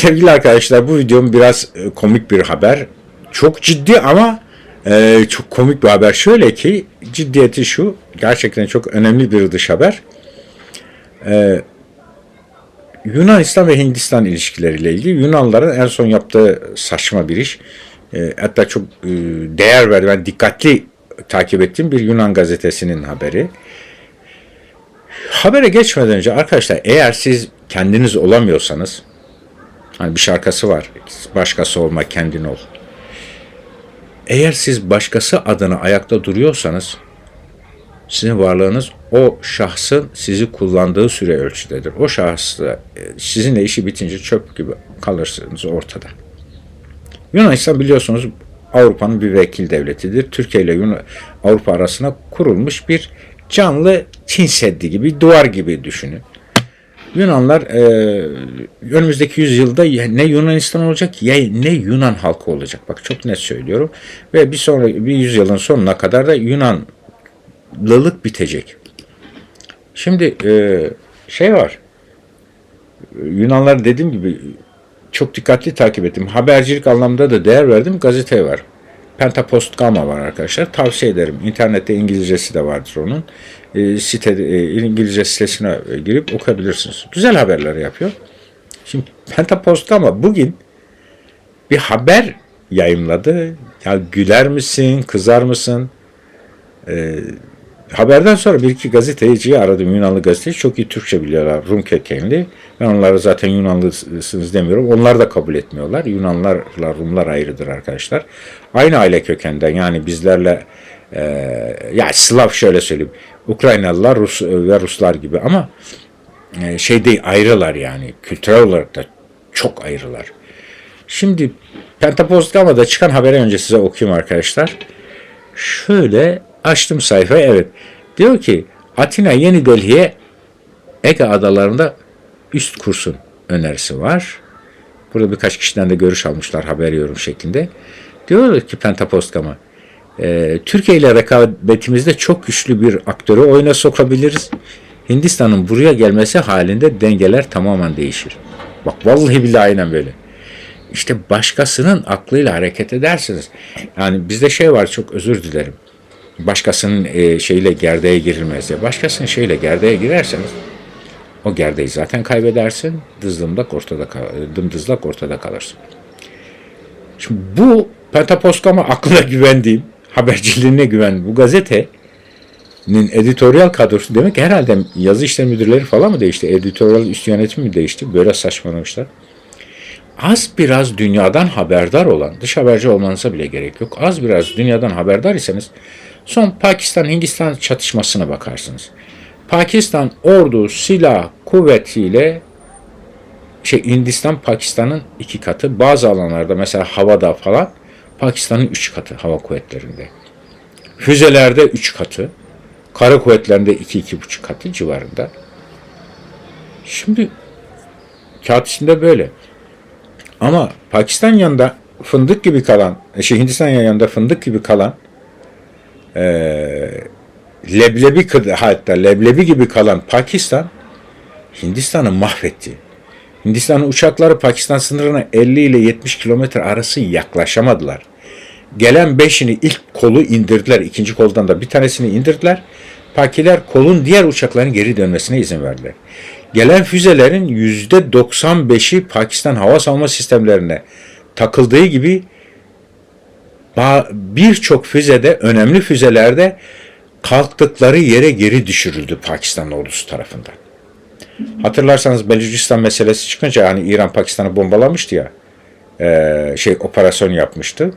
Sevgili arkadaşlar bu videom biraz e, komik bir haber. Çok ciddi ama e, çok komik bir haber. Şöyle ki ciddiyeti şu. Gerçekten çok önemli bir dış haber. E, Yunanistan ve Hindistan ilişkileriyle ilgili Yunanlıların en son yaptığı saçma bir iş. E, hatta çok e, değer verdiğim, ben dikkatli takip ettiğim bir Yunan gazetesinin haberi. Habere geçmeden önce arkadaşlar eğer siz kendiniz olamıyorsanız hani bir şarkısı var. Başkası olma kendin ol. Eğer siz başkası adına ayakta duruyorsanız sizin varlığınız o şahsın sizi kullandığı süre ölçüdedir. O şahısla e, sizinle işi bitince çöp gibi kalırsınız ortada. Yunanistan biliyorsunuz Avrupa'nın bir vekil devletidir. Türkiye ile Yunan- Avrupa arasında kurulmuş bir canlı Çin Seddi gibi, duvar gibi düşünün. Yunanlar e, önümüzdeki yüzyılda ne Yunanistan olacak ya ne Yunan halkı olacak. Bak çok net söylüyorum. Ve bir sonra bir yüzyılın sonuna kadar da Yunanlılık bitecek. Şimdi e, şey var. Yunanlar dediğim gibi çok dikkatli takip ettim. Habercilik anlamda da değer verdim. Gazete var. Pentapost Gamma var arkadaşlar. Tavsiye ederim. İnternette İngilizcesi de vardır onun. E, site e, İngilizce sitesine e, girip okuyabilirsiniz. Güzel haberler yapıyor. Şimdi Pentapost Gamma bugün bir haber yayımladı. Ya güler misin, kızar mısın? E, haberden sonra bir iki gazeteciyi aradım. Yunanlı gazeteci. Çok iyi Türkçe biliyorlar. Rum kökenli. Ben onlara zaten Yunanlısınız demiyorum. Onlar da kabul etmiyorlar. Yunanlarla Rumlar ayrıdır arkadaşlar. Aynı aile kökenden yani bizlerle e, ya Slav şöyle söyleyeyim. Ukraynalılar Rus ve Ruslar gibi ama e, şey değil ayrılar yani. Kültürel olarak da çok ayrılar. Şimdi Pentapostgama'da çıkan haberi önce size okuyayım arkadaşlar. Şöyle açtım sayfayı evet. Diyor ki Atina Yeni Delhi'ye Ege adalarında üst kursun önerisi var. Burada birkaç kişiden de görüş almışlar haber yorum şeklinde. Diyor ki Pentapostgama e, Türkiye ile rekabetimizde çok güçlü bir aktörü oyuna sokabiliriz. Hindistan'ın buraya gelmesi halinde dengeler tamamen değişir. Bak vallahi billahi aynen böyle. İşte başkasının aklıyla hareket edersiniz. Yani bizde şey var çok özür dilerim. Başkasının e, şeyle gerdeğe girilmez diye. Başkasının şeyle gerdeğe girerseniz o gerdeği zaten kaybedersin. Dızlımdak ortada kal- dımdızlak ortada kalırsın. Şimdi bu Pentaposkama aklına güvendiğim, haberciliğine güven bu gazetenin editoryal kadrosu demek herhalde yazı işleri müdürleri falan mı değişti? Editoryal üst yönetim mi değişti? Böyle saçmalamışlar. Az biraz dünyadan haberdar olan, dış haberci olmanıza bile gerek yok. Az biraz dünyadan haberdar iseniz son Pakistan-Hindistan çatışmasına bakarsınız. Pakistan ordu, silah, kuvvetiyle şey Hindistan Pakistan'ın iki katı. Bazı alanlarda mesela havada falan Pakistan'ın üç katı hava kuvvetlerinde. Füzelerde üç katı. Kara kuvvetlerinde iki iki buçuk katı civarında. Şimdi kağıt içinde böyle. Ama Pakistan yanında fındık gibi kalan, şey Hindistan yanında fındık gibi kalan eee leblebi hatta leblebi gibi kalan Pakistan Hindistan'ı mahvetti. Hindistan'ın uçakları Pakistan sınırına 50 ile 70 kilometre arası yaklaşamadılar. Gelen beşini ilk kolu indirdiler. ikinci koldan da bir tanesini indirdiler. Pakiler kolun diğer uçakların geri dönmesine izin verdiler. Gelen füzelerin %95'i Pakistan hava savunma sistemlerine takıldığı gibi birçok füzede, önemli füzelerde kalktıkları yere geri düşürüldü Pakistan ordusu tarafından. Hatırlarsanız Belucistan meselesi çıkınca hani İran Pakistan'ı bombalamıştı ya eee, şey operasyon yapmıştı.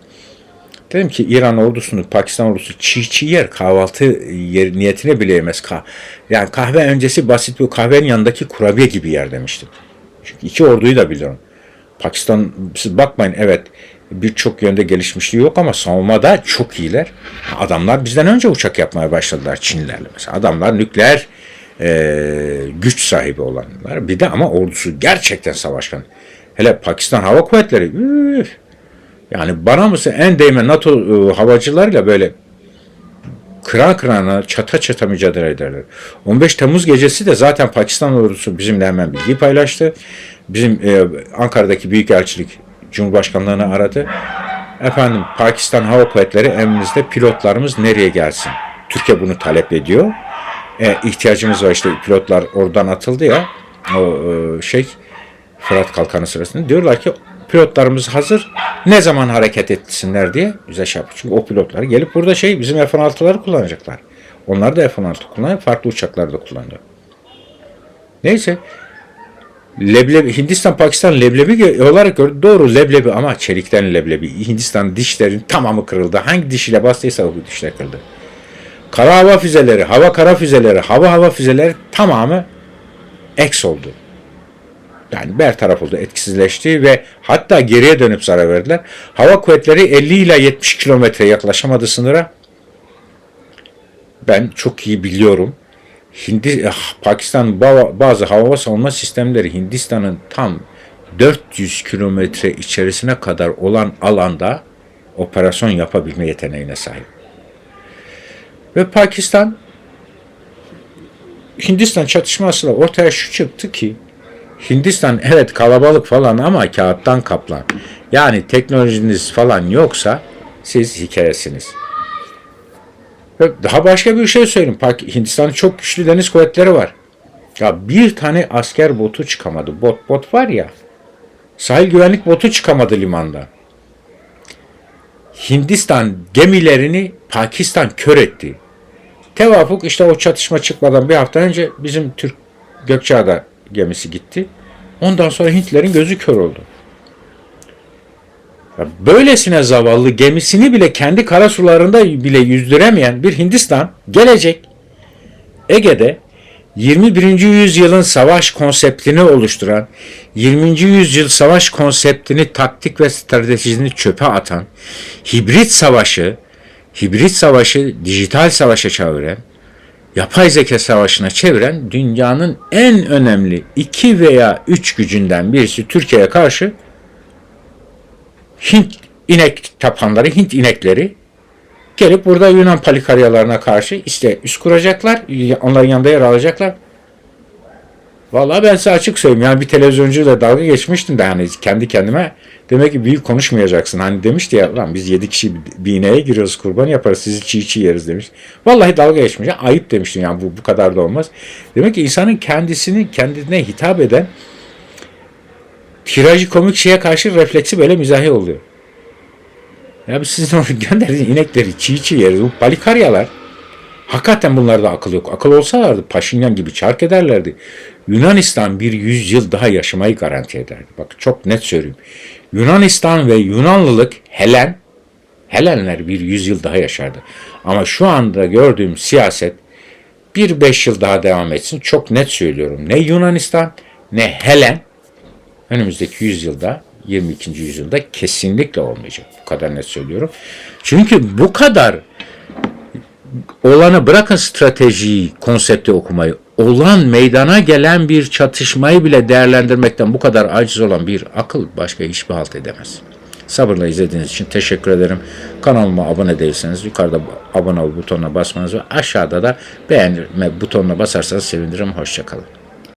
Dedim ki İran ordusunu Pakistan ordusu çiğ çiğ yer kahvaltı yer, niyetine bile yemez. Yani kahve öncesi basit bir kahvenin yanındaki kurabiye gibi yer demiştim. Çünkü iki orduyu da biliyorum. Pakistan siz bakmayın evet birçok yönde gelişmişliği yok ama savunmada çok iyiler. Adamlar bizden önce uçak yapmaya başladılar Çinlilerle mesela. Adamlar nükleer e, güç sahibi olanlar. Bir de ama ordusu gerçekten savaşkan. Hele Pakistan Hava Kuvvetleri üf, yani bana mısın en değme NATO e, havacılarıyla böyle kıran kırana çata çata mücadele ederler. 15 Temmuz gecesi de zaten Pakistan ordusu bizimle hemen bilgi paylaştı. Bizim e, Ankara'daki Büyükelçilik Cumhurbaşkanlığını aradı. Efendim Pakistan Hava Kuvvetleri emrinizde pilotlarımız nereye gelsin? Türkiye bunu talep ediyor. E, ihtiyacımız var işte pilotlar oradan atıldı ya o e, şey Fırat Kalkanı sırasında diyorlar ki pilotlarımız hazır ne zaman hareket etsinler diye bize şey yapıyor. Çünkü o pilotlar gelip burada şey bizim F-16'ları kullanacaklar. Onlar da F-16 kullanıyor. Farklı uçaklar da kullanıyor. Neyse. Leblebi, Hindistan Pakistan leblebi olarak gördü. Doğru leblebi ama çelikten leblebi. Hindistan dişlerin tamamı kırıldı. Hangi dişiyle bastıysa o dişler kırıldı. Kara hava füzeleri, hava kara füzeleri, hava hava füzeleri tamamı eks oldu. Yani bertaraf oldu, etkisizleşti ve hatta geriye dönüp zarar verdiler. Hava kuvvetleri 50 ile 70 kilometre yaklaşamadı sınıra. Ben çok iyi biliyorum. Hindi, ah, Pakistan ba- bazı hava savunma sistemleri Hindistan'ın tam 400 kilometre içerisine kadar olan alanda operasyon yapabilme yeteneğine sahip. Ve Pakistan Hindistan çatışmasıyla ortaya şu çıktı ki Hindistan evet kalabalık falan ama kağıttan kaplan. Yani teknolojiniz falan yoksa siz hikayesiniz. Daha başka bir şey söyleyeyim. Hindistan'ın çok güçlü deniz kuvvetleri var. Ya bir tane asker botu çıkamadı. Bot bot var ya. Sahil güvenlik botu çıkamadı limanda. Hindistan gemilerini Pakistan kör etti. Tevafuk işte o çatışma çıkmadan bir hafta önce bizim Türk Gökçeada gemisi gitti. Ondan sonra Hintlerin gözü kör oldu. Ya Böylesine zavallı gemisini bile kendi kara sularında bile yüzdüremeyen bir Hindistan gelecek Ege'de 21. yüzyılın savaş konseptini oluşturan, 20. yüzyıl savaş konseptini taktik ve stratejisini çöpe atan, hibrit savaşı, hibrit savaşı dijital savaşa çeviren, yapay zeka savaşına çeviren dünyanın en önemli iki veya üç gücünden birisi Türkiye'ye karşı Hint inek tapanları, Hint inekleri gelip burada Yunan palikaryalarına karşı işte üst kuracaklar, onların yanında yer alacaklar. Vallahi ben size açık söyleyeyim yani bir televizyoncuyla dalga geçmiştim de hani kendi kendime demek ki büyük konuşmayacaksın. Hani demişti ya lan biz yedi kişi bir ineğe giriyoruz kurban yaparız sizi çiğ çiğ yeriz demiş. Vallahi dalga geçmiş. Ayıp demiştim yani bu, bu kadar da olmaz. Demek ki insanın kendisini kendine hitap eden trajikomik şeye karşı refleksi böyle mizahi oluyor. Ya sizin onu gönderdiğiniz inekleri çiğ çiğ yeriz. Bu palikaryalar hakikaten bunlarda akıl yok. Akıl olsalardı Paşinyan gibi çark ederlerdi. Yunanistan bir yüzyıl daha yaşamayı garanti ederdi. Bak çok net söyleyeyim. Yunanistan ve Yunanlılık Helen, Helenler bir yüzyıl daha yaşardı. Ama şu anda gördüğüm siyaset bir beş yıl daha devam etsin. Çok net söylüyorum. Ne Yunanistan ne Helen önümüzdeki yüzyılda 22. yüzyılda kesinlikle olmayacak. Bu kadar net söylüyorum. Çünkü bu kadar olanı bırakın stratejiyi, konsepti okumayı, olan meydana gelen bir çatışmayı bile değerlendirmekten bu kadar aciz olan bir akıl başka hiçbir halt edemez. Sabırla izlediğiniz için teşekkür ederim. Kanalıma abone değilseniz yukarıda abone ol butonuna basmanız ve aşağıda da beğenme butonuna basarsanız sevinirim. Hoşçakalın.